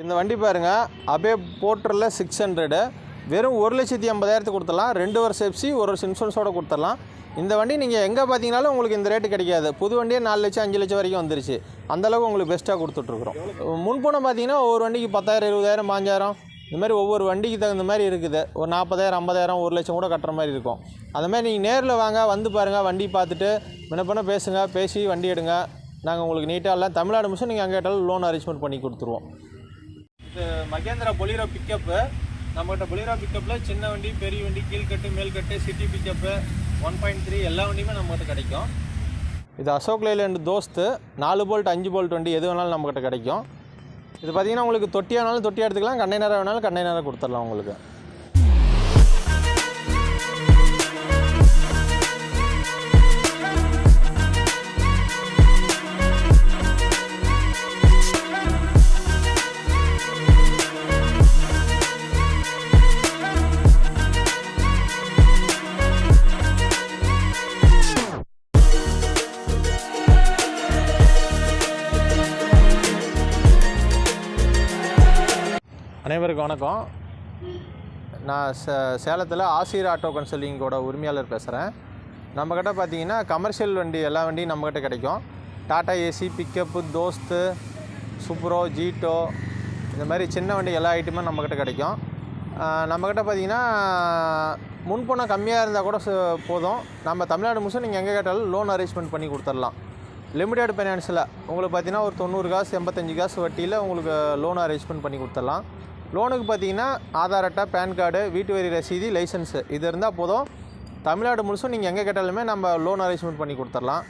இந்த வண்டி பாருங்க அபே போர்ட்டரில் சிக்ஸ் ஹண்ட்ரடு வெறும் ஒரு லட்சத்தி ஐம்பதாயிரத்துக்கு கொடுத்துடலாம். ரெண்டு வருஷம் எஃப்சி ஒரு வருஷம் இன்சூரன்ஸோடு கொடுத்துடலாம். இந்த வண்டி நீங்கள் எங்கே பார்த்தீங்கனாலும் உங்களுக்கு இந்த ரேட்டு கிடைக்காது. புது வண்டியே நாலு லட்சம் அஞ்சு லட்சம் வரைக்கும் வந்துருச்சு. அந்தளவுக்கு உங்களுக்கு பெஸ்ட்டாக கொடுத்துட்ருக்குறோம். முன்பணம் பார்த்தீங்கன்னா ஒவ்வொரு வண்டிக்கு பத்தாயிரம் இருபதாயிரம் பாஞ்சாயிரம். இந்த மாதிரி ஒவ்வொரு வண்டிக்கு தகுந்த மாதிரி இருக்குது. ஒரு நாற்பதாயிரம் ஐம்பதாயிரம் ஒரு லட்சம் கூட கட்டுற மாதிரி இருக்கும். அந்த மாதிரி நீங்கள் நேரில் வாங்க வந்து பாருங்கள் வண்டி பார்த்துட்டு முன்னப்பண்ண பேசுங்க பேசி வண்டி எடுங்க. நாங்கள் உங்களுக்கு நீட்டாக இல்லை தமிழ்நாடு மிஷன் நீங்கள் அங்கே கேட்டாலும் லோன் அரேஞ்ச்மெண்ட் பண்ணி கொடுத்துருவோம். மகேந்திரா பொலிரோ பிக்கப்பு நம்மகிட்ட பொலிரோ பிக்கப்பில் சின்ன வண்டி பெரிய வண்டி கீழ்கட்டு மேல்கட்டு city pickup one point three எல்லா வண்டியுமே நம்மகிட்ட கிடைக்கும். இது அசோக் லைலேண்ட் தோஸ்து நாலு போல்ட் அஞ்சு போல்ட் வண்டி எது வேணாலும் நம்மகிட்ட கிடைக்கும். இது பார்த்தீங்கன்னா உங்களுக்கு தொட்டியானாலும் தொட்டி தொட்டியாக எடுத்துக்கலாம் கண்டெய்னராக வேணாலும் கண்டெய்னராக கொடுத்துடலாம் உங்களுக்கு. வணக்கம். நான் சே சேலத்தில் ஆசிரியர் ஆட்டோ கன்சல்டிங்கோட உரிமையாளர் பேசுகிறேன் நம்மக்கிட்ட பார்த்தீங்கன்னா கமர்ஷியல் வண்டி எல்லா வண்டியும் நம்மக்கிட்ட கிடைக்கும். டாட்டா ஏசி பிக்கப்பு தோஸ்து சூப்ரோ ஜீட்டோ இந்த மாதிரி சின்ன வண்டி எல்லா ஐட்டமும் நம்மக்கிட்ட கிடைக்கும். நம்மக்கிட்ட பார்த்தீங்கன்னா முன்பணம் கம்மியாக இருந்தால் கூட போதும். நம்ம தமிழ்நாடு முழுசும் நீங்கள் எங்கே கேட்டாலும் லோன் அரேஞ்ச்மெண்ட் பண்ணி கொடுத்துடலாம். லிமிடெட் ஃபைனான்ஸில் உங்களுக்கு பார்த்தீங்கன்னா ஒரு தொண்ணூறு காசு எண்பத்தஞ்சு காசு வட்டியில் உங்களுக்கு லோன் அரேஞ்ச்மெண்ட் பண்ணி கொடுத்துடலாம். லோனுக்கு பார்த்தீங்கன்னா ஆதார் அட்டை பேன் கார்டு வீட்டு வரி ரசீது லைசன்ஸு இது இருந்தால் போதும். தமிழ்நாடு முழுசும் நீங்கள் எங்கே கேட்டாலுமே நம்ம லோன் அரேஞ்ச்மெண்ட் பண்ணி கொடுத்துடலாம்.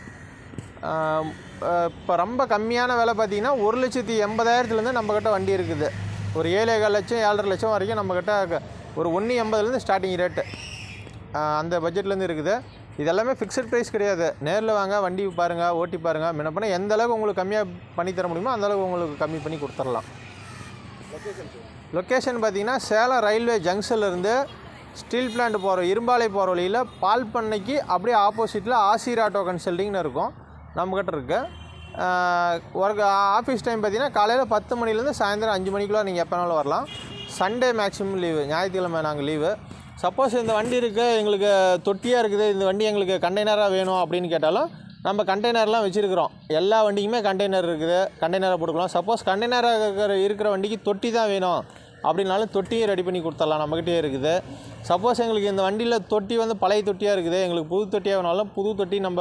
இப்போ ரொம்ப கம்மியான விலை பார்த்தீங்கன்னா ஒரு லட்சத்தி எண்பதாயிரத்துலேருந்து நம்மக்கிட்ட வண்டி இருக்குது. ஒரு ஏழேகால் லட்சம் ஏழரை லட்சம் வரைக்கும் நம்மக்கிட்ட ஒரு ஒன்று எண்பதுலேருந்து ஸ்டார்டிங் ரேட்டு அந்த பட்ஜெட்லேருந்து இருக்குது. இது எல்லாமே ஃபிக்ஸட் ப்ரைஸ் கிடையாது. நேரில் வாங்க வண்டி பாருங்கள் ஓட்டி பாருங்கள் முன்ன பண்ண எந்த அளவுக்கு உங்களுக்கு கம்மியாக பண்ணி தர முடியுமோ அந்தளவுக்கு உங்களுக்கு கம்மி பண்ணி கொடுத்துடலாம். லொக்கேஷன் பார்த்தீங்கன்னா சேலம் ரயில்வே ஜங்ஷன்லேருந்து ஸ்டீல் பிளான்ட் போகிற இரும்பாலை போகிற வழியில் பால் பண்ணைக்கு அப்படியே ஆப்போசிட்டில் ஆசிர் ஆட்டோ கன்சல்டிங்னு இருக்கும். நம்மக்கிட்ட இருக்குது ஒர்க் ஆஃபீஸ் டைம் பார்த்தீங்கன்னா காலையில் பத்து மணிலேருந்து சாயந்தரம் அஞ்சு மணிக்குள்ளே நீங்கள் எப்போனாலும் வரலாம். சண்டே மேக்ஸிமம் லீவு ஞாயிற்றுக்கிழமை நாங்கள் லீவு சப்போஸ் இந்த வண்டி இருக்குது எங்களுக்கு தொட்டியாக இருக்குது இந்த வண்டி எங்களுக்கு கண்டெய்னராக வேணும் அப்படின்னு கேட்டாலும் நம்ம கண்டெய்னர்லாம் வச்சுருக்கிறோம். எல்லா வண்டிக்குமே கண்டெய்னர் இருக்குது. கண்டெய்னரை போட்டுக்கலாம். சப்போஸ் கண்டெய்னராக இருக்கிற இருக்கிற வண்டிக்கு தொட்டி தான் வேணும். அப்படின்னாலும் தொட்டியும் ரெடி பண்ணி கொடுத்துடலாம். நம்மக்கிட்டே இருக்குது. சப்போஸ் எங்களுக்கு இந்த வண்டியில் தொட்டி வந்து பழைய தொட்டியாக இருக்குது. எங்களுக்கு புது தொட்டியாக வேணாலும் புது தொட்டி நம்ம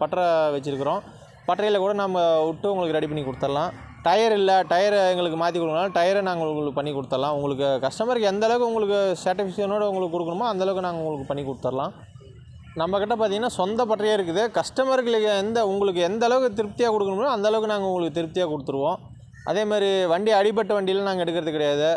பட்டறை வச்சுருக்கிறோம். பட்டறையில் கூட நம்ம விட்டு உங்களுக்கு ரெடி பண்ணி கொடுத்துடலாம். டயர் இல்லை. டயரை எங்களுக்கு மாற்றி கொடுக்கணும் டயரை நாங்கள் உங்களுக்கு பண்ணி கொடுத்துடலாம். உங்களுக்கு கஸ்டமருக்கு எந்த அளவுக்கு உங்களுக்கு சாட்டிஸ்ஃபேக்ஷனோடு உங்களுக்கு கொடுக்கணுமோ அந்தளவுக்கு நாங்கள் உங்களுக்கு பண்ணி கொடுத்துடலாம். நம்மக்கிட்ட பார்த்தீங்கன்னா சொந்த பட்டையே இருக்குது. கஸ்டமர்களுக்கு எந்த உங்களுக்கு எந்த அளவுக்கு திருப்தியாக கொடுக்கணுமோ அந்த அளவுக்கு நாங்கள் உங்களுக்கு திருப்தியாக கொடுத்துருவோம். அதே மாதிரி வண்டி அடிபட்ட வண்டியில் நாங்கள் எடுக்கிறது கிடையாது.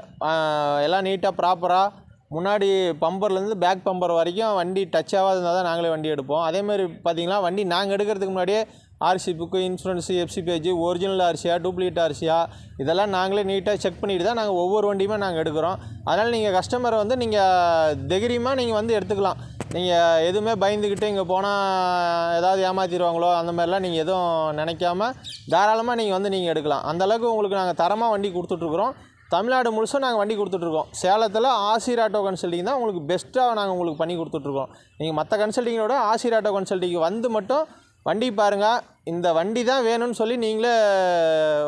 எல்லாம் நீட்டாக ப்ராப்பராக முன்னாடி பம்பர்லேருந்து பேக் பம்பர் வரைக்கும் வண்டி டச் ஆகாது இருந்தால் தான் நாங்களே வண்டி எடுப்போம். அதே மாதிரி பார்த்திங்கன்னா வண்டி நாங்கள் எடுக்கிறதுக்கு முன்னாடியே RC book insurance FC page original ஆர்சியா duplicate ஆர்சியா இதெல்லாம் நாங்களே நீட்டாக செக் பண்ணிட்டு தான் நாங்கள் ஒவ்வொரு வண்டியுமே நாங்கள் எடுக்கிறோம். அதனால் நீங்கள் கஸ்டமரை வந்து நீங்கள் தைரியமாக நீங்கள் வந்து எடுத்துக்கலாம். நீங்கள் எதுவுமே பயந்துக்கிட்டு இங்கே போனால் ஏதாவது ஏமாற்றிடுவாங்களோ அந்த மாதிரிலாம் நீங்கள் எதுவும் நினைக்காம தாராளமாக நீங்கள் வந்து நீங்கள் எடுக்கலாம். அந்தளவுக்கு உங்களுக்கு நாங்கள் தரமாக வண்டி கொடுத்துட்ருக்குறோம். தமிழ்நாடு முழுசும் நாங்கள் வண்டி கொடுத்துட்ருக்கோம். சேலத்தில் ஆசிர் ஆட்டோ கன்சல்டிங் தான் உங்களுக்கு பெஸ்ட்டாக நாங்கள் உங்களுக்கு பண்ணி கொடுத்துட்ருக்கோம். நீங்கள் மற்ற கன்சல்டிங்கோட ஆசிர் ஆட்டோ கன்சல்டிங் வந்து மட்டும் வண்டி பாருங்கள் இந்த வண்டி தான் வேணும்னு சொல்லி நீங்களே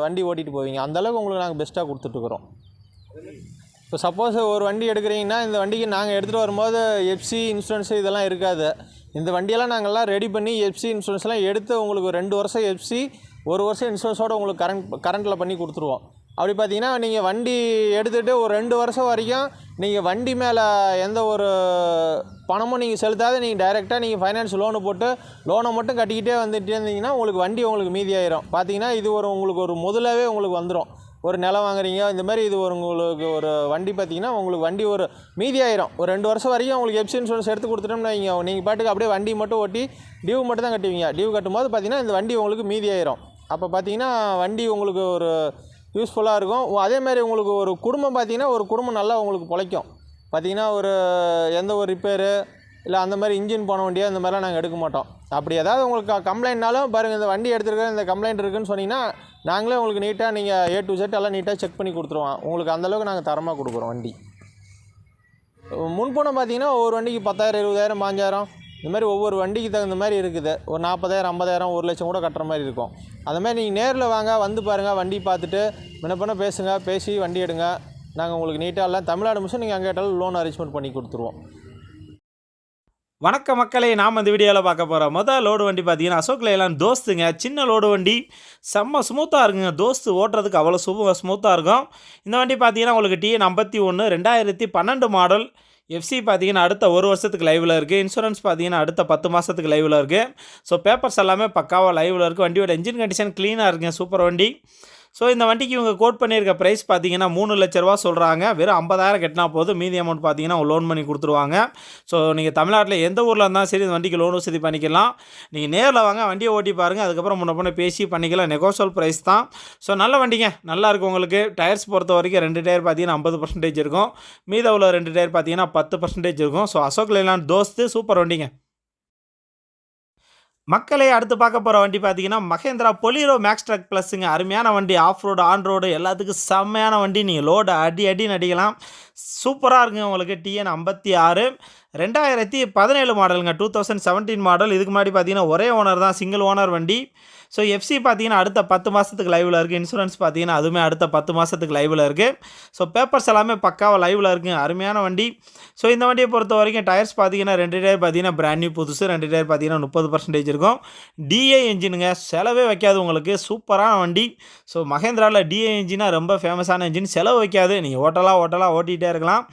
வண்டி ஓட்டிகிட்டு போவீங்க. அந்தளவுக்கு உங்களுக்கு நாங்கள் பெஸ்ட்டாக கொடுத்துட்ருக்குறோம். இப்போ சப்போஸ் ஒரு வண்டி எடுக்கிறீங்கன்னா இந்த வண்டிக்கு நாங்கள் எடுத்துகிட்டு வரும்போது எஃப்சி இன்சூரன்ஸு இதெல்லாம் இருக்காது. இந்த வண்டியெல்லாம் நாங்கள்லாம் ரெடி பண்ணி எஃப்சி இன்சூரன்ஸ்லாம் எடுத்து உங்களுக்கு ரெண்டு வருஷம் எஃப்சி ஒரு வருஷம் இன்சூரன்ஸோடு உங்களுக்கு கரண்ட் கரண்ட்டில் பண்ணி கொடுத்துருவோம். அப்படி பார்த்தீங்கன்னா நீங்கள் வண்டி எடுத்துகிட்டு ஒரு ரெண்டு வருஷம் வரைக்கும் நீங்கள் வண்டி மேலே எந்த ஒரு பணமும் நீங்கள் செலுத்தாத நீங்கள் டைரெக்டாக நீங்கள் ஃபைனான்ஸ் லோனு போட்டு லோனை மட்டும் கட்டிக்கிட்டே வந்துட்டே இருந்தீங்கன்னா உங்களுக்கு வண்டி உங்களுக்கு மீதி ஆயிரும். பார்த்தீங்கன்னா இது ஒரு உங்களுக்கு ஒரு முதலாவே உங்களுக்கு வந்துடும் ஒரு நிலம் வாங்குறீங்க இந்த மாதிரி இது ஒரு உங்களுக்கு ஒரு வண்டி பார்த்தீங்கன்னா உங்களுக்கு வண்டி ஒரு மீதி ஆயிரும். ஒரு ரெண்டு வருஷம் வரைக்கும் உங்களுக்கு எப்சி இன்சூரன்ஸ் எடுத்து கொடுத்துட்டோம்னா நீங்கள் நீங்கள் பாட்டுக்கு அப்படியே வண்டி மட்டும் ஓட்டி டியூ மட்டும் தான் கட்டுவீங்க. டியூ கட்டும்போது பார்த்தீங்கன்னா இந்த வண்டி உங்களுக்கு மீதி ஆயிரும். அப்போ பார்த்தீங்கன்னா வண்டி உங்களுக்கு ஒரு யூஸ்ஃபுல்லாக இருக்கும். அதே மாதிரி உங்களுக்கு ஒரு குடும்பம் பார்த்தீங்கன்னா ஒரு குடும்பம் நல்லா உங்களுக்கு பிழைக்கும். பார்த்தீங்கன்னா ஒரு எந்த ஒரு ரிப்பேரு இல்லை அந்த மாதிரி இன்ஜின் போன வண்டியாக இந்த மாதிரிலாம் நாங்கள் எடுக்க மாட்டோம். அப்படி ஏதாவது உங்களுக்கு கம்ப்ளைண்ட்னாலும் பாருங்கள் இந்த வண்டி எடுத்துருக்க இந்த கம்ப்ளைண்ட் இருக்குன்னு சொன்னீங்கன்னா நாங்களே உங்களுக்கு நீட்டாக நீங்கள் ஏ டு செட் எல்லாம் நீட்டாக செக் பண்ணி கொடுத்துருவோம். உங்களுக்கு அந்தளவுக்கு நாங்கள் தரமாக கொடுக்குறோம் வண்டி. முன்பணம் பார்த்தீங்கன்னா ஒவ்வொரு வண்டிக்கு பத்தாயிரம் இருபதாயிரம் பாஞ்சாயிரம் இந்த மாதிரி ஒவ்வொரு வண்டிக்கு தகுந்த மாதிரி இருக்குது. ஒரு நாற்பதாயிரம் ஐம்பதாயிரம் ஒரு லட்சம் கூட கட்டுற மாதிரி இருக்கும். அந்த மாதிரி நீங்கள் நேரில் வாங்க வந்து பாருங்கள் வண்டி பார்த்துட்டு முன்ன பேசுங்க பேசி வண்டி எடுங்க. நாங்கள் உங்களுக்கு நீட்டாக எல்லாம் தமிழ்நாடு மிஷன் நீங்கள் அங்கே கேட்டாலும் லோன் அரேஞ்ச்மெண்ட் பண்ணி கொடுத்துருவோம். வணக்க மக்களே நாம் அந்த வீடியோவில் பார்க்க போகிறோம் மொதல் லோடு வண்டி பார்த்தீங்கன்னா அசோக் லேலான் தோஸ்துங்க. சின்ன லோடு வண்டி. செம்ம ஸ்மூத்தாக இருக்குங்க. தோஸ்து ஓட்டுறதுக்கு அவ்வளோ சும ஸ்மூத்தாக இருக்கும். இந்த வண்டி பார்த்தீங்கன்னா உங்களுக்கு டிஎன் ஐம்பத்தி ஒன்று ரெண்டாயிரத்தி பன்னெண்டு மாடல் எஃப்சி பார்த்தீங்கன்னா அடுத்த ஒரு வருஷத்துக்கு லைவில் இருக்குது இன்சூரன்ஸ் பார்த்தீங்கன்னா அடுத்த பத்து மாதத்துக்கு லைவில் இருக்குது ஸோ பேப்பர்ஸ் எல்லாமே பக்காவாக லைவில் இருக்குது வண்டியோட இன்ஜின் கண்டிஷன் க்ளீனாக இருக்குங்க. சூப்பர் வண்டி. ஸோ இந்த வண்டிக்கு இவங்க கோட் பண்ணியிருக்க ப்ரைஸ் பார்த்தீங்கன்னா மூணு லட்ச ரூபா சொல்கிறாங்க வெறும் ஐம்பதாயிரம் கட்டினா போதும். மீதி அமௌண்ட் பார்த்தீங்கன்னா லோன் பண்ணி கொடுத்துருவாங்க. ஸோ நீங்கள் தமிழ்நாட்டில் எந்த ஊரில் இருந்தாலும் சரி இந்த வண்டிக்கு லோன் வசதி பண்ணிக்கலாம். நீங்கள் நேரில் வாங்க வண்டியை ஓட்டி பாருங்கள் அதுக்கப்புறம் முன்ன பண்ண பேசி பண்ணிக்கலாம். நெகோசியல் ப்ரைஸ் தான். ஸோ நல்ல வண்டிங்க. நல்லா இருக்கும் உங்களுக்கு. டயர்ஸ் பொறுத்த வரைக்கும் ரெண்டு டயர் பார்த்தீங்கன்னா ஐம்பது பர்சன்டேஜ் இருக்கும். மீத உள்ள ரெண்டு டயர் பார்த்தீங்கன்னா பத்து பர்சன்டேஜ் இருக்கும். ஸோ அசோக் லேலாண்ட் தோஸ்து சூப்பர் வண்டிங்க. மக்களே அடுத்து பார்க்க போகிற வண்டி பார்த்தீங்கன்னா மகேந்திரா பொலிரோ மேக்ஸ் ட்ரக் ப்ளஸ்ஸுங்க அருமையான வண்டி ஆஃப் ரோடு ஆன் ரோடு எல்லாத்துக்கும் செம்மையான வண்டி. நீங்கள் லோடு அடி அடின்னு அடிக்கலாம் சூப்பராக இருக்குங்க உங்களுக்கு டிஎன் ஐம்பத்தி ஆறு. ரெண்டாயிரத்தி பதினேழு மாடலுங்க டூ தௌசண்ட் செவன்டீன் மாடல் இதுக்கு முன்னாடி பார்த்தீங்கன்னா ஒரே ஓனர் தான் சிங்கிள் ஓனர் வண்டி. ஸோ எஃப்சி பார்த்தீங்கன்னா அடுத்த பத்து மாதத்துக்கு லைவில் இருக்குது இன்சூரன்ஸ் பார்த்தீங்கன்னா அதுவுமே அடுத்த பத்து மாதத்துக்கு லைவில் இருக்குது ஸோ பேப்பர்ஸ் எல்லாமே பக்காவாக லைவில் இருக்குது அருமையான வண்டி. ஸோ இந்த வண்டியை பொறுத்த வரைக்கும் டயர்ஸ் பார்த்தீங்கன்னா ரெண்டு டயர் பார்த்தீங்கன்னா பிராண்ட் நியூ புதுசு. ரெண்டு டயர் பார்த்தீங்கன்னா முப்பது பர்சன்டேஜ் இருக்கும். டிஏ இன்ஜினுங்க செலவே வைக்காது உங்களுக்கு. சூப்பரான வண்டி. ஸோ மகேந்திராவில் டிஏ இன்ஜினாக ரொம்ப ஃபேமஸான இன்ஜின் செலவு வைக்காது. நீங்கள் ஓட்டலாம் ஓட்டலாம் ஓட்டிகிட்டே இருக்கலாம்.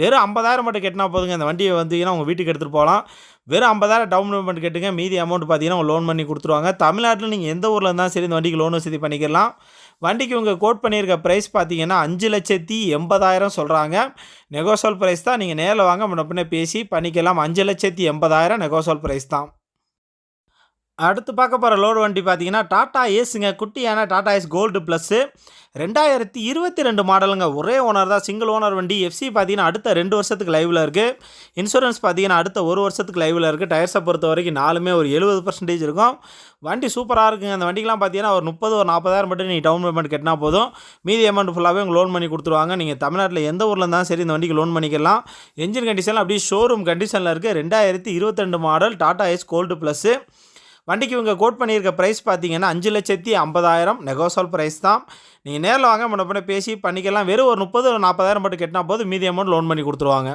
வெறும் ஐம்பதாயிரம் மட்டும் கட்டினா போதுங்க. இந்த வண்டியை வந்தீங்கன்னா உங்கள் வீட்டுக்கு எடுத்துகிட்டு போகலாம். வெறும் ஐம்பதாயிரம் டவுன் பேமெண்ட் கேட்டுங்க. மீதி அமௌண்ட் பார்த்தீங்கன்னா லோன் பண்ணி கொடுத்துருவாங்க. தமிழ்நாட்டில் நீங்கள் எந்த ஊரில் இருந்தாலும் சரி இந்த வண்டிக்கு லோன் வசதி பண்ணிக்கலாம். வண்டிக்கு உங்கள் கோட் பண்ணியிருக்க ப்ரைஸ் பார்த்தீங்கன்னா அஞ்சு லட்சத்தி எண்பதாயிரம் சொல்கிறாங்க நெகோசோல் ப்ரைஸ் தான். நீங்கள் நேரில் வாங்க முன்ன பின்ன பேசி பண்ணிக்கலாம். அஞ்சு லட்சத்தி எண்பதாயிரம் நெகோசோல் ப்ரைஸ் தான். அடுத்து பார்க்க போகிற லோடு வண்டி பார்த்தீங்கன்னா டாட்டா ஏஸுங்க. குட்டியான டாடா ஏஸ் கோல்டு ப்ளஸ்ஸு ரெண்டாயிரத்தி இருபத்தி ரெண்டு மாடலுங்க. ஒரே ஓனர் தான் சிங்கிள் ஓனர் வண்டி. எஃப்சி பார்த்தீங்கன்னா அடுத்த ரெண்டு வருஷத்துக்கு லைவில் இருக்குது இன்சூரன்ஸ் பார்த்தீங்கன்னா அடுத்த ஒரு வருஷத்துக்கு லைவில் இருக்குது டயர்ஸை பொறுத்த வரைக்கும் நாலுமே ஒரு எழுபது பர்சன்டேஜ் இருக்கும். வண்டி சூப்பராக இருக்குங்க. அந்த வண்டிக்கெலாம் பார்த்தீங்கன்னா ஒரு முப்பது ஒரு நாற்பதாயிரம் மட்டும் நீங்கள் டவுன் பேமெண்ட் கட்டினா போதும். மீதி அமௌண்ட் ஃபுல்லாகவே உங்களுக்கு லோன் பண்ணி கொடுத்துருவாங்க. நீங்கள் தமிழ்நாட்டில் எந்த ஊரில் இருந்தாலும் சரி இந்த வண்டிக்கு லோன் பண்ணிக்கலாம். என்ஜின் கண்டிஷனில் அப்படியே ஷோரூம் கண்டிஷனில் இருக்குது ரெண்டாயிரத்தி இருபத்திரெண்டு model Tata Ace gold plus வண்டிக்கு இவங்க கோட் பண்ணியிருக்க ப்ரைஸ் பார்த்தீங்கன்னா அஞ்சு லட்சத்தி ஐம்பதாயிரம் நெகோசல் ப்ரைஸ் தான். நீங்கள் நேரில் வாங்க முன்ன பேசி பண்ணிக்கலாம். வெறும் ஒரு முப்பது ஒரு நாற்பதாயிரம் மட்டும் கட்டினா போது மீதி அமௌண்ட் லோன் பண்ணி கொடுத்துருவாங்க.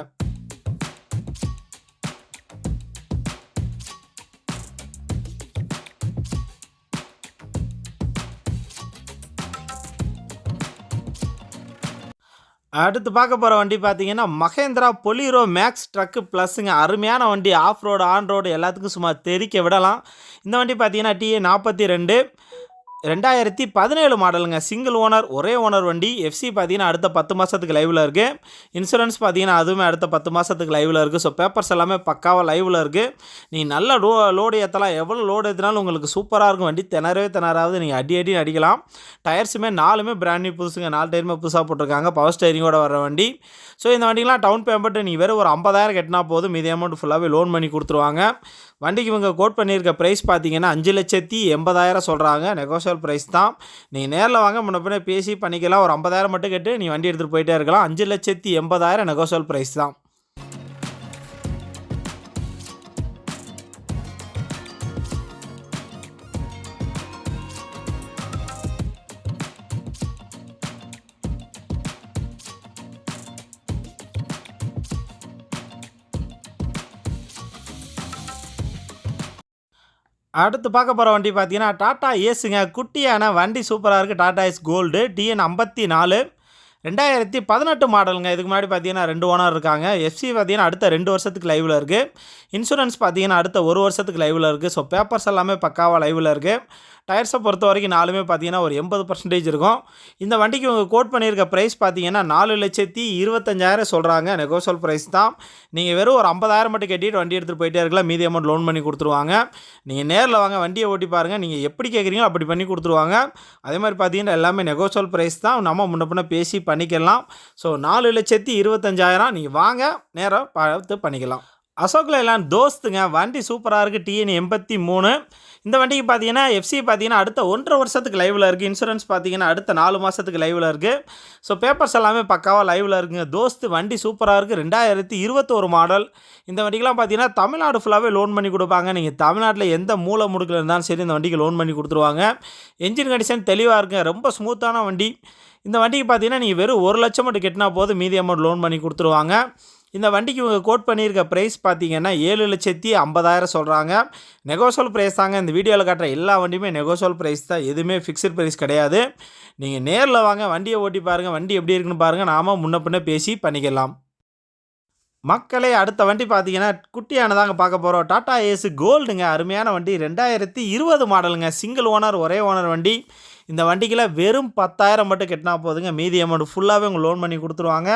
அடுத்து பார்க்க போகிற வண்டி பார்த்தீங்கன்னா மகேந்திரா பொலிரோ மேக்ஸ் ட்ரக்கு ப்ளஸ்ஸுங்க அருமையான வண்டி ஆஃப் ரோடு ஆன் ரோடு எல்லாத்துக்கும் சும்மா தெரிக்க விடலாம். இந்த வண்டி பார்த்தீங்கன்னா டிஏ நாற்பத்தி ரெண்டு. ரெண்டாயிரத்தி பதினேழு மாடலுங்க. சிங்கிள் ஓனர் ஒரே ஓனர் வண்டி. எஃப்சி பார்த்தீங்கன்னா அடுத்த பத்து மாதத்துக்கு லைவில் இருக்குது இன்சூரன்ஸ் பார்த்தீங்கன்னா அதுவுமே அடுத்த பத்து மாதத்துக்கு லைவில் இருக்குது ஸோ பேப்பர்ஸ் எல்லாமே பக்காவாக லைவில் இருக்குது நீ நல்ல லோ லோடு ஏற்றலாம் எவ்வளோ லோடு ஏற்றினாலும் உங்களுக்கு சூப்பராக இருக்கும். வண்டி திணறவே திணறாவது நீங்கள் அடி அடி அடிக்கலாம். டயர்ஸுமே நாலுமே பிராண்ட் நியூ புதுசுங்க. நாலு டயருமே புதுசாக போட்டிருக்காங்க. பவர் ஸ்டேரிங்கோட வர வண்டி. ஸோ இந்த வண்டிலாம் டவுன் பேமெண்ட் நீ வெறும் ஒரு ஐம்பதாயிரம் கட்டினா போதும். மீதி அமௌண்ட் ஃபுல்லாகவே லோன் பண்ணி கொடுத்துருவாங்க. வண்டிக்கு இவங்க கோட் பண்ணியிருக்க ப்ரைஸ் பார்த்தீங்கன்னா அஞ்சு லட்சத்தி எண்பதாயிரம் சொல்கிறாங்க நெகோசியல் ப்ரைஸ் தான். நீங்கள் நேரில் வாங்க முன்ன பின்னே பேசி பண்ணிக்கலாம். ஒரு ஐம்பதாயிரம் மட்டும் கட்டு நீ வண்டி எடுத்துகிட்டு போயிட்டே இருக்கலாம். அஞ்சு லட்சத்தி எண்பதாயிரம் நெகோசியல் ப்ரைஸ் தான். அடுத்து பார்க்க போகிற வண்டி பார்த்தீங்கன்னா டாட்டா ஏஸுங்க. குட்டியான வண்டி சூப்பராக இருக்குது டாடா ஏஸ் கோல்டு டிஎன் ஐம்பத்தி நாலு. ரெண்டாயிரத்தி பதினெட்டு மாடலுங்க. இதுக்கு முன்னாடி பார்த்தீங்கன்னா ரெண்டு ஓனர் இருக்காங்க. எஃப்சி பார்த்தீங்கன்னா அடுத்த ரெண்டு வருஷத்துக்கு லைவில் இருக்குது இன்சூரன்ஸ் பார்த்தீங்கன்னா அடுத்த ஒரு வருஷத்துக்கு லைவில் இருக்குது ஸோ பேப்பர்ஸ் எல்லாமே பக்காவாக லைவில் இருக்குது டயர்ஸை பொறுத்த வரைக்கும் நாலுமே பார்த்தீங்கன்னா ஒரு எண்பது பர்சன்டேஜ் இருக்கும். இந்த வண்டிக்கு இவங்க கோட் பண்ணியிருக்க ப்ரைஸ் பார்த்தீங்கன்னா நாலு லட்சத்தி இருபத்தஞ்சாயிரம் சொல்கிறாங்க நெகோசல் ப்ரைஸ் தான். நீங்கள் வெறும் ஒரு ஐம்பதாயிரம் மட்டும் கட்டிட்டு வண்டி எடுத்துகிட்டு போயிட்டே இருக்கலாம். மீதி அமௌண்ட் லோன் பண்ணி கொடுத்துருவாங்க. நீங்கள் நேரில் வாங்க வண்டியை ஓட்டி பாருங்கள் நீங்கள் எப்படி கேட்குறீங்களோ அப்படி பண்ணி கொடுத்துருவாங்க. அதே மாதிரி பார்த்தீங்கன்னா எல்லாமே நெகோசல் ப்ரைஸ் தான். நம்ம முன்ன பின்ன பேசி பண்ணிக்கலாம். ஸோ நாலு லட்சத்தி இருபத்தஞ்சாயிரம் நீங்கள் வாங்க நேராக பார்த்து பண்ணிக்கலாம். அசோக் லைலான் தோஸ்துங்க. வண்டி சூப்பராக இருக்குது டிஎன் எண்பத்தி மூணு. இந்த வண்டிக்கு பார்த்தீங்கன்னா எஃப்சி பார்த்தீங்கன்னா அடுத்த ஒன்றரை வருஷத்துக்கு லைவில் இருக்குது இன்சூரன்ஸ் பார்த்தீங்கன்னா அடுத்த நாலு மாதத்துக்கு லைவில் இருக்குது ஸோ பேப்பர்ஸ் எல்லாமே பக்காவாக லைவில் இருக்குங்க. தோஸ்து வண்டி சூப்பராக இருக்குது ரெண்டாயிரத்தி இருபத்தோரு மாடல் இந்த வண்டிக்கெலாம் பார்த்தீங்கன்னா தமிழ்நாடு ஃபுல்லாகவே லோன் பண்ணி கொடுப்பாங்க. நீங்கள் தமிழ்நாட்டில் எந்த மூலை முடுக்கில் இருந்தாலும் சரி இந்த வண்டிக்கு லோன் பண்ணி கொடுத்துருவாங்க. என்ஜின் கண்டிஷன் தெளிவாக இருக்குங்க. ரொம்ப ஸ்மூத்தான வண்டி. இந்த வண்டிக்கு பார்த்தீங்கன்னா நீங்கள் வெறும் ஒரு லட்சம் மட்டும் கட்டினா போதும். மீதி அமௌண்ட் லோன் பண்ணி கொடுத்துருவாங்க. இந்த வண்டிக்கு இவங்க கோட் பண்ணியிருக்க ப்ரைஸ் பார்த்தீங்கன்னா ஏழு லட்சத்தி ஐம்பதாயிரம் சொல்கிறாங்க நெகோசோல் ப்ரைஸ் தாங்க. இந்த வீடியோவில் காட்டுற எல்லா வண்டியுமே நெகோசோல் ப்ரைஸ் தான். எதுவுமே ஃபிக்ஸட் ப்ரைஸ் கிடையாது. நீங்கள் நேரில் வாங்க வண்டியை ஓட்டி பாருங்கள் வண்டி எப்படி இருக்குன்னு பாருங்கள் நாம முன்ன பின்ன பேசி பண்ணிக்கலாம். மக்களே அடுத்த வண்டி பார்த்தீங்கன்னா குட்டியானதாங்க பார்க்க போகிறோம் டாடா ஏஸு கோல்டுங்க அருமையான வண்டி. ரெண்டாயிரத்தி இருபது மாடலுங்க சிங்கிள் ஓனர் ஒரே ஓனர் வண்டி. இந்த வண்டிக்கெல்லாம் வெறும் பத்தாயிரம் மட்டும் கட்டினா போதுங்க. மீதி அமௌண்ட் ஃபுல்லாகவே உங்கள் லோன் பண்ணி கொடுத்துருவாங்க.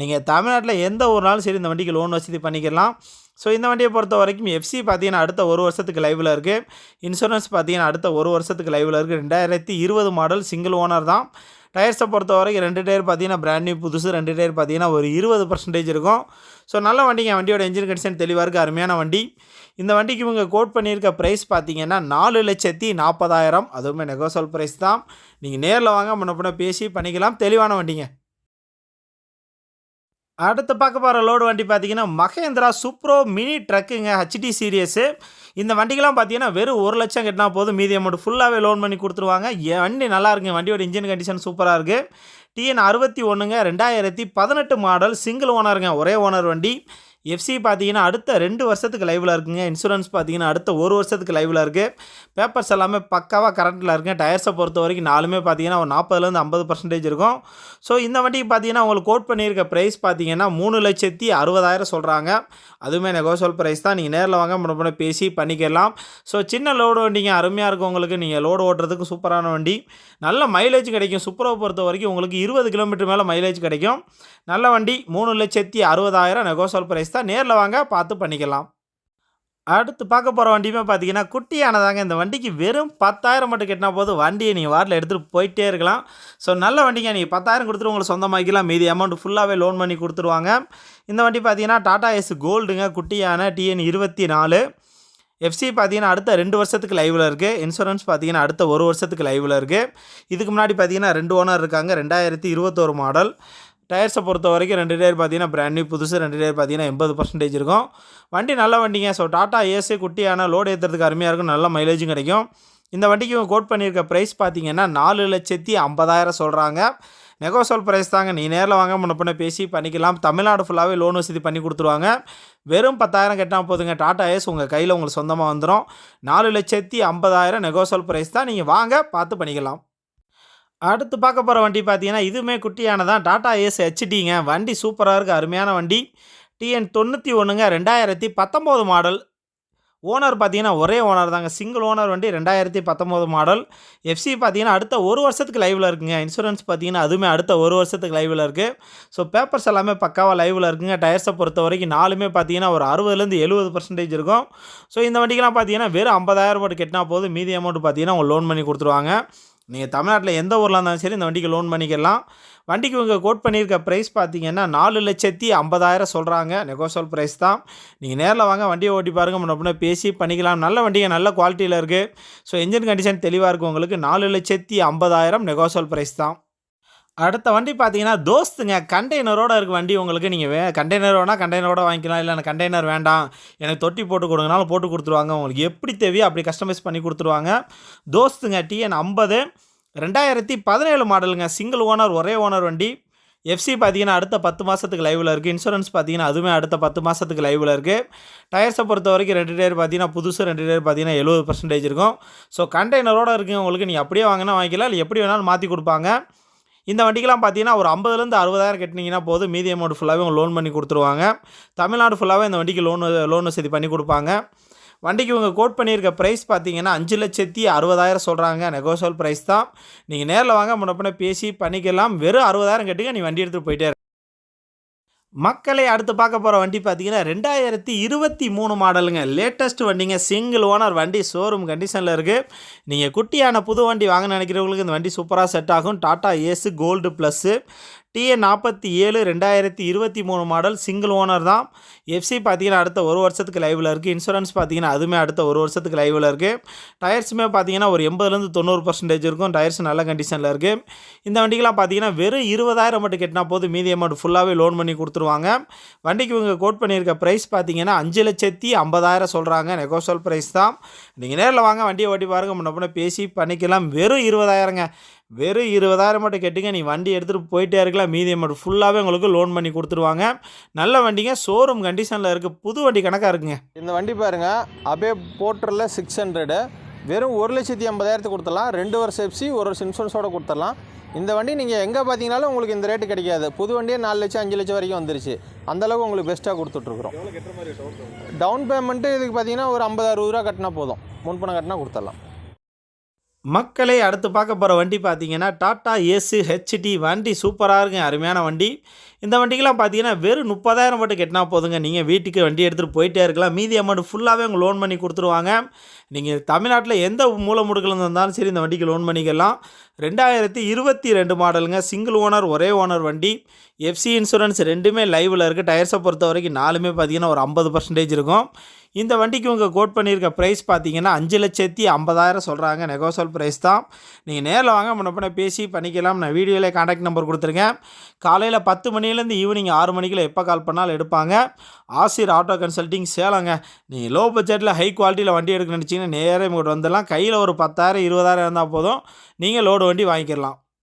நீங்கள் தமிழ்நாட்டில் எந்த ஒரு நாளும் சரி இந்த வண்டிக்கு லோன் வசதி பண்ணிக்கலாம் ஸோ இந்த வண்டியை பொறுத்த வரைக்கும் எஃப்சி பார்த்தீங்கன்னா அடுத்த ஒரு வருஷத்துக்கு லைவில் இருக்குது இன்சூரன்ஸ் பார்த்தீங்கன்னா அடுத்த ஒரு வருஷத்துக்கு லைவில் இருக்குது ரெண்டாயிரத்தி இருபது மாடல் சிங்கிள் ஓனர் தான். டயர்ஸை பொறுத்த வரைக்கும் ரெண்டு டயர் பார்த்தீங்கன்னா பிராண்ட் நியூ புதுசு. ரெண்டு டயர் பார்த்தீங்கன்னா ஒரு இருபது பர்சன்டேஜ் இருக்கும். ஸோ நல்ல வண்டிங்க. வண்டியோட என்ஜின் கண்டிஷன் தெளிவாக இருக்குது அருமையான வண்டி. இந்த வண்டிக்கு இவங்க கோட் பண்ணியிருக்க ப்ரைஸ் பார்த்தீங்கன்னா நாலு லட்சத்தி நாற்பதாயிரம். அதுவுமே நெகோசல் ப்ரைஸ் தான். நீங்கள் நேரில் வாங்க முன்ன பின்ன பேசி பண்ணிக்கலாம். தெளிவான வண்டிங்க. அடுத்து பார்க்க போகிற லோடு வண்டி பார்த்தீங்கன்னா மகேந்திரா சூப்ரோ மினி ட்ரக்குங்க ஹச்டி சீரியஸு இந்த வண்டிக்கெலாம் பார்த்தீங்கன்னா வெறும் ஒரு லட்சம் கட்டினா போதும். மீதி அமௌண்ட் ஃபுல்லாகவே லோன் பண்ணி கொடுத்துருவாங்க. வண்டி நல்லா இருக்குங்க. வண்டியோட இன்ஜின் கண்டிஷன் சூப்பராக இருக்குது டிஎன் அறுபத்தி ஒன்றுங்க ரெண்டாயிரத்தி பதினெட்டு மாடல் சிங்கிள் ஓனருங்க ஒரே ஓனர் வண்டி. எஃப்சி பார்த்தீங்கன்னா அடுத்த ரெண்டு வருஷத்துக்கு லைவில் இருக்குங்க. இன்சூரன்ஸ் பார்த்தீங்கன்னா அடுத்த ஒரு வருஷத்துக்கு லைவில் இருக்குது பேப்பர்ஸ் எல்லாமே பக்காவாக கரண்ட்டில் இருக்குங்க. டயர்ஸை பொறுத்த வரைக்கும் நாலுமே பார்த்தீங்கன்னா ஒரு நாற்பதுலேருந்து ஐம்பது பர்சன்டேஜ் இருக்கும். ஸோ இந்த வண்டிக்கு பார்த்தீங்கன்னா உங்களுக்கு கோட் பண்ணியிருக்க ப்ரைஸ் பார்த்தீங்கன்னா மூணு லட்சத்தி அறுபதாயிரம் சொல்கிறாங்க அதுவுமே நெகோசல் ப்ரைஸ் தான். நீங்கள் நேரில் வாங்க முன்ன பின்ன பேசி பண்ணிக்கலாம். ஸோ சின்ன லோடு வண்டிங்க அருமையாக இருக்கும் உங்களுக்கு. நீங்கள் லோடு ஓட்டுறதுக்கு சூப்பரான வண்டி. நல்ல மைலேஜ் கிடைக்கும். சூப்பராக பொறுத்த வரைக்கும் உங்களுக்கு இருபது கிலோமீட்டர் மேலே மைலேஜ் கிடைக்கும். நல்ல வண்டி மூணு லட்சத்தி அறுபதாயிரம் நெகோசல் ப்ரைஸ் தான் நேரில் வாங்க பார்த்து பண்ணிக்கலாம். அடுத்து பார்க்க போகிற வண்டியுமே பார்த்தீங்கன்னா குட்டியானதாங்க. இந்த வண்டிக்கு வெறும் பத்தாயிரம் மட்டும் கட்டினா போதும். வண்டியை நீங்கள் வாரில் எடுத்துகிட்டு போயிட்டே இருக்கலாம். ஸோ நல்ல வண்டிங்க. நீங்கள் பத்தாயிரம் கொடுத்துட்டு உங்களுக்கு சொந்தமாக்கிக்கலாம். மீதி அமௌண்ட் ஃபுல்லாகவே லோன் பண்ணி கொடுத்துருவாங்க. இந்த வண்டி பார்த்தீங்கன்னா டாடா எஸ் கோல்டுங்க குட்டியான டிஎன் இருபத்தி நாலு. எஃப்சி பார்த்தீங்கன்னா அடுத்த ரெண்டு வருஷத்துக்கு லைவில் இருக்குது இன்சூரன்ஸ் பார்த்தீங்கன்னா அடுத்த ஒரு வருஷத்துக்கு லைவில் இருக்குது இதுக்கு முன்னாடி பார்த்தீங்கன்னா ரெண்டு ஓனர் இருக்காங்க. ரெண்டாயிரத்தி இருபத்தோரு மாடல் டயர்ஸை பொறுத்த வரைக்கும் ரெண்டு டயர் பார்த்தீங்கன்னா பிராண்ட் நியூ புதுசு ரெண்டு டயர் பார்த்தீங்கன்னா எண்பது பர்சன்டேஜ் இருக்கும். வண்டி நல்ல வண்டிங்க. ஸோ டாட்டா ஏசி குட்டியான லோடு ஏற்றுறதுக்கு அருமையாக இருக்கும். நல்ல மைலேஜும் கிடைக்கும். இந்த வண்டிக்கு இவங்க கோட் பண்ணியிருக்க ப்ரைஸ் பார்த்தீங்கன்னா நாலு லட்சத்தி ஐம்பதாயிரம் சொல்கிறாங்க நெகோசோல் ப்ரைஸ் தாங்க. நீ நேரில் வாங்க முன்ன பண்ண பேசி பண்ணிக்கலாம். தமிழ்நாடு ஃபுல்லாகவே லோன் வசதி பண்ணி கொடுத்துருவாங்க. வெறும் பத்தாயிரம் கட்டினா போதுங்க. டாட்டா ஏஸ் உங்கள் கையில் உங்களுக்கு சொந்தமாக வந்துடும் நாலு லட்சத்தி ஐம்பதாயிரம் நெகோசோல் ப்ரைஸ் தான். நீங்கள் வாங்க பார்த்து பண்ணிக்கலாம். அடுத்து பார்க்க போகிற வண்டி பார்த்தீங்கன்னா இதுவுமே குட்டியானதான் டாடா ஏஸ் ஹெச்டிங்க வண்டி சூப்பராக இருக்குது அருமையான வண்டி. டிஎன் தொண்ணூற்றி ஒன்றுங்க ரெண்டாயிரத்தி பத்தொம்போது மாடல் ஓனர் பார்த்தீங்கன்னா ஒரே ஓனர் தாங்க. சிங்கிள் ஓனர் வண்டி ரெண்டாயிரத்தி பத்தொம்போது மாடல் எஃப்சி பார்த்தீங்கன்னா அடுத்த ஒரு வருஷத்துக்கு லைவில் இருக்குங்க. இன்சூரன்ஸ் பார்த்தீங்கன்னா அதுவுமே அடுத்த ஒரு வருஷத்துக்கு லைவில் இருக்குது ஸோ பேப்பர்ஸ் எல்லாமே பக்காவாக லைவில் இருக்குங்க. டயர்ஸை பொறுத்த வரைக்கும் நாலுமே பார்த்தீங்கன்னா ஒரு அறுபதுலேருந்து எழுபது பர்சன்டேஜ் இருக்கும். ஸோ இந்த வண்டிக்கெலாம் பார்த்தீங்கன்னா வெறும் ஐம்பதாயிரம் ரூபாய் கட்டினா போதும். மீதி அமௌண்ட் பார்த்தீங்கன்னா அவங்க லோன் பண்ணி கொடுத்துருவாங்க. நீங்கள் தமிழ்நாட்டில் எந்த ஊரில் இருந்தாலும் சரி இந்த வண்டிக்கு லோன் பண்ணிக்கலாம். வண்டிக்கு இவங்க கோட் பண்ணியிருக்க ப்ரைஸ் பார்த்தீங்கன்னா நாலு லட்சத்தி ஐம்பதாயிரம் சொல்கிறாங்க நெகோசல் ப்ரைஸ் தான். நீங்கள் நேரில் வாங்க வண்டியை ஓட்டி பாருங்கள் முன்ன பேசி பண்ணிக்கலாம். நல்ல வண்டிங்க நல்ல குவாலிட்டியில் இருக்குது ஸோ என்ஜின் கண்டிஷன் தெளிவாக இருக்கும் உங்களுக்கு. நாலு லட்சத்தி ஐம்பதாயிரம் நெகோசல் ப்ரைஸ் தான். அடுத்த வண்டி பார்த்தீங்கன்னா தோஸ்துங்க. கண்டெய்னரோடு இருக்க வண்டி உங்களுக்கு நீங்கள் வே கண்டெய்னர் வேணால் கண்டெய்னரோட வாங்கிக்கலாம் இல்லை எனக்கு கண்டெய்னர் வேண்டாம். எனக்கு தொட்டி போட்டு கொடுங்கனாலும் போட்டு கொடுத்துருவாங்க. உங்களுக்கு எப்படி தேவையோ அப்படி கஸ்டமைஸ் பண்ணி கொடுத்துருவாங்க. தோஸ்துங்க டிஎன் ஐம்பது. ரெண்டாயிரத்தி பதினேழு மாடலுங்க. சிங்கிள் ஓனர் ஒரே ஓனர் வண்டி. எஃப்சி பார்த்தீங்கன்னா அடுத்த பத்து மாதத்துக்கு லைவில் இருக்குது இன்சூரன்ஸ் பார்த்தீங்கன்னா அதுவுமே அடுத்த பத்து மாதத்துக்கு லைவில் இருக்குது டயர்ஸை பொறுத்த வரைக்கும் ரெண்டு டயர் பார்த்தீங்கன்னா புதுசு ரெண்டு டயர் பார்த்தீங்கன்னா எழுபது பர்சன்டேஜ் இருக்கும். ஸோ கண்டெய்னரோடு இருக்குங்க உங்களுக்கு நீங்கள் அப்படியே வாங்கினா வாங்கிக்கலாம். இல்லை எப்படி வேணாலும் மாற்றி கொடுப்பாங்க. இந்த வண்டிக்கெலாம் பார்த்தீங்கன்னா ஒரு ஐம்பதுலேருந்து அறுபதாயிரம் கட்டினீங்கன்னா போதும். மீதி அமௌண்ட் ஃபுல்லாகவே உங்கள் லோன் பண்ணி கொடுத்துருவாங்க. தமிழ்நாடு ஃபுல்லாகவே இந்த வண்டிக்கு லோன் லோன் வசதி பண்ணி கொடுப்பாங்க. வண்டிக்கு இவங்க கோட் பண்ணியிருக்க ப்ரைஸ் பார்த்தீங்கன்னா அஞ்சு லட்சத்தி அறுபதாயிரம் சொல்கிறாங்க நெகோசியல் ப்ரைஸ் தான். நீங்கள் நேரில் வாங்க முன்னப்பின பேசி பண்ணிக்கலாம். வெறும் அறுபதாயிரம் கட்டுங்க நீ வண்டி எடுத்துகிட்டு போயிட்டே மக்களை அடுத்து பார்க்க போகிற வண்டி பார்த்தீங்கன்னா ரெண்டாயிரத்தி இருபத்தி மூணு மாடலுங்க. லேட்டஸ்ட் வண்டிங்க. சிங்கிள் ஓனர் வண்டி ஷோரூம் கண்டிஷனில் இருக்குது நீங்கள் குட்டியான புது வண்டி வாங்க நினைக்கிறவங்களுக்கு இந்த வண்டி சூப்பராக செட் ஆகும். Tata Ace gold plus TN நாற்பத்தி ஏழு ரெண்டாயிரத்தி இருபத்தி மூணு மாடல் சிங்கிள் ஓனர் தான். எஃப்சி பார்த்தீங்கன்னா அடுத்த ஒரு வருஷத்துக்கு லைவில் இருக்குது இன்சூரன்ஸ் பார்த்தீங்கன்னா அதுவுமே அடுத்த ஒரு வருஷத்துக்கு லைவில் இருக்குது டயர்ஸுமே பார்த்தீங்கன்னா ஒரு எண்பதுலேருந்து தொண்ணூறு பர்சன்டேஜ் இருக்கும். டயர்ஸ் நல்ல கண்டிஷனில் இருக்குது இந்த வண்டிக்கெலாம் பார்த்தீங்கன்னா வெறும் இருபதாயிரம் மட்டும் கட்டினா போதும். மீதி அமௌண்ட் ஃபுல்லாகவே லோன் பண்ணி கொடுத்துருவாங்க. வண்டிக்கு இவங்க கோட் பண்ணியிருக்க ப்ரைஸ் பார்த்தீங்கன்னா அஞ்சு லட்சத்தி ஐம்பதாயிரம் சொல்கிறாங்க நெகோசல் ப்ரைஸ் தான். நீங்கள் நேரில் வாங்க வண்டியை ஓட்டி பாருங்க. முன்ன பேசி பண்ணிக்கலாம். வெறும் இருபதாயிரங்க. வெறும் இருபதாயிரம் மட்டும் கட்டுங்க நீ வண்டி எடுத்துகிட்டு போயிட்டே இருக்கலாம் மீதி அமௌண்ட் ஃபுல்லாகவே உங்களுக்கு லோன் பண்ணி கொடுத்துருவாங்க. நல்ல வண்டிங்க ஷோரூம் கண்டிஷனில் இருக்குது புது வண்டி கணக்காக இருக்குங்க. இந்த வண்டி பாருங்க அபே போர்ட்டரில் சிக்ஸ் ஹண்ட்ரடு வெறும் ஒரு லட்சத்தி ஐம்பதாயிரத்துக்கு கொடுத்துடலாம் ரெண்டு வருஷம் எஃப்சி ஒரு வருஷம் இன்சூரன்ஸோட கொடுத்துடலாம். இந்த வண்டி நீங்கள் எங்கே பார்த்தீங்கனாலும் உங்களுக்கு இந்த ரேட்டு கிடைக்காது. புது வண்டியே நாலு லட்சம் அஞ்சு லட்சம் வரைக்கும் வந்துருச்சு. அந்தளவுக்கு உங்களுக்கு பெஸ்ட்டாக கொடுத்துட்ருக்குறோம் டவுன் பேமெண்ட்டு இதுக்கு பார்த்தீங்கன்னா ஒரு ஐம்பது அறுபது ரூபா கட்டினா போதும். முன்பணம் கட்டினா கொடுத்துடலாம். மக்களை அடுத்து பார்க்க போகிற வண்டி பார்த்தீங்கன்னா டாட்டா ஏசு ஹெச்டி வண்டி. சூப்பராக இருக்குங்க அருமையான வண்டி. இந்த வண்டிக்கெலாம் பார்த்தீங்கன்னா வெறும் முப்பதாயிரம் மட்டும் கட்டினா போதுங்க. நீங்கள் வீட்டுக்கு வண்டி எடுத்துகிட்டு போயிட்டே இருக்கலாம். மீதி அமௌண்ட் ஃபுல்லாகவே உங்கள் லோன் பண்ணி கொடுத்துருவாங்க. நீங்கள் தமிழ்நாட்டில் எந்த மூல இருந்தாலும் சரி இந்த வண்டிக்கு லோன் பண்ணிக்கலாம். ரெண்டாயிரத்தி இருபத்தி ரெண்டு மாடலுங்க சிங்கிள் ஓனர் ஒரே ஓனர் வண்டி. எஃப்சி இன்சூரன்ஸ் ரெண்டுமே லைவில் இருக்குது டயர்ஸை பொறுத்த வரைக்கும் நாலுமே பார்த்தீங்கன்னா ஒரு ஐம்பது பர்சன்டேஜ் இருக்கும். இந்த வண்டிக்கு உங்கள் கோட் பண்ணியிருக்க ப்ரைஸ் பார்த்தீங்கன்னா அஞ்சு லட்சத்தி ஐம்பதாயிரம் சொல்கிறாங்க நெகோசல் ப்ரைஸ் தான். நீங்கள் நேரில் வாங்க. முன்னப்பின பேசி பண்ணிக்கலாம். நான் வீடியோவிலே காண்டாக்ட் நம்பர் கொடுத்துருக்கேன். காலையில் பத்து மணிலேருந்து ஈவினிங் ஆறு மணிக்குள்ள எப்போ கால் பண்ணாலும் எடுப்பாங்க. ஆசிர் ஆட்டோ கன்சல்ட்டிங் சேலங்க. நீ லோ பட்ஜெட்டில் ஹை குவாலிட்டியில் வண்டி எடுக்க நினச்சிங்கன்னா நேரே இங்கிட்ட வந்துடலாம். கையில் ஒரு பத்தாயிரம் இருபதாயிரம் இருந்தால் போதும். நீங்கள் லோடு வண்டி வாங்கிக்கிடலாம்